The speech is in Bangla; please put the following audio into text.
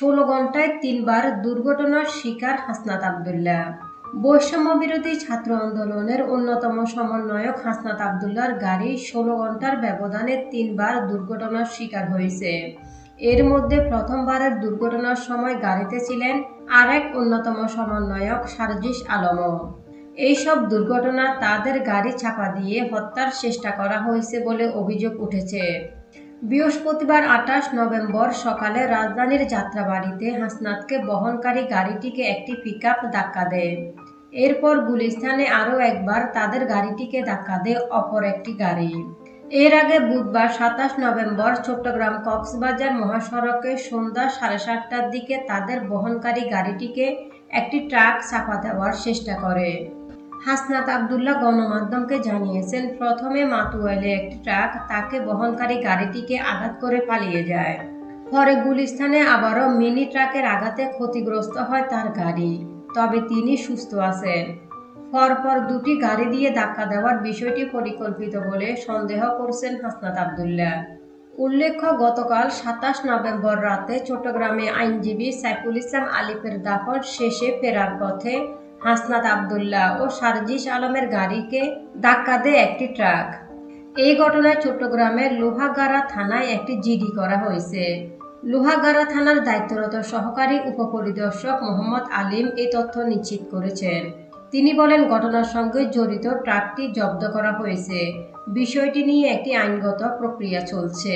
ষোলো ঘন্টায় তিনবার দুর্ঘটনার শিকার হাসনাত আবদুল্লাহ। বৈষম্য বিরোধী ছাত্র আন্দোলনের অন্যতম সমন্বয়ক হাসনাত আবদুল্লার গাড়ি ষোলো ঘণ্টার ব্যবধানে তিনবার দুর্ঘটনার শিকার হয়েছে। এর মধ্যে প্রথমবারের দুর্ঘটনার সময় গাড়িতে ছিলেন আরেক অন্যতম সমন্বয়ক সারজিস আলমও। এইসব দুর্ঘটনা তাদের গাড়ি চাপা দিয়ে হত্যার চেষ্টা করা হয়েছে বলে অভিযোগ উঠেছে। বৃহস্পতিবার আঠাশ নভেম্বর সকালে রাজধানীর যাত্রাবাড়িতে হাসনাতকে বহনকারী গাড়িটিকে একটি পিকআপ ধাক্কা দেয়। এরপর গুলিস্তানে আরও একবার তাদের গাড়িটিকে ধাক্কা দেয় অপর একটি গাড়ি। এর আগে বুধবার সাতাশ নভেম্বর চট্টগ্রাম কক্সবাজার মহাসড়কে সন্ধ্যা সাড়ে সাতটার দিকে তাদের বহনকারী গাড়িটিকে একটি ট্রাক চাপা দেওয়ার চেষ্টা করে। হাসনাত আবদুল্লাহ গণমাধ্যমকে জানিয়েছেন, প্রথমে মাতুয়াইলে একটি ট্রাক তাকে বহনকারী গাড়িটিকে আঘাত করে পালিয়ে যায়। পরে গুলিস্তানে আবারও মিনি ট্রাকের আঘাতে ক্ষতিগ্রস্ত হয় তার গাড়ি। তবে তিনি সুস্থ আছেন। পরপর দুটি গাড়ি দিয়ে ধাক্কা দেওয়ার বিষয়টি পরিকল্পিত বলে সন্দেহ করছেন হাসনাত আবদুল্লাহ। উল্লেখ্য, গতকাল সাতাশ নভেম্বর রাতে চট্টগ্রামে আইনজীবী সাইফুল ইসলাম আলিফের দাফন শেষে ফেরার পথে হাসনাত আবদুল্লাহ ও সারজিস আলমের গাড়িকে ধাক্কা দেয় একটি ট্রাক। এই ঘটনায় চট্টগ্রামের লোহাগাড়া থানায় একটি জিডি করা হয়েছে। লোহাগাড়া থানার দায়িত্বরত সহকারী উপপরিদর্শক মোহাম্মদ আলিম এই তথ্য নিশ্চিত করেছেন। তিনি বলেন, ঘটনার সঙ্গে জড়িত ট্রাকটি জব্দ করা হয়েছে। বিষয়টি নিয়ে একটি আইনগত প্রক্রিয়া চলছে।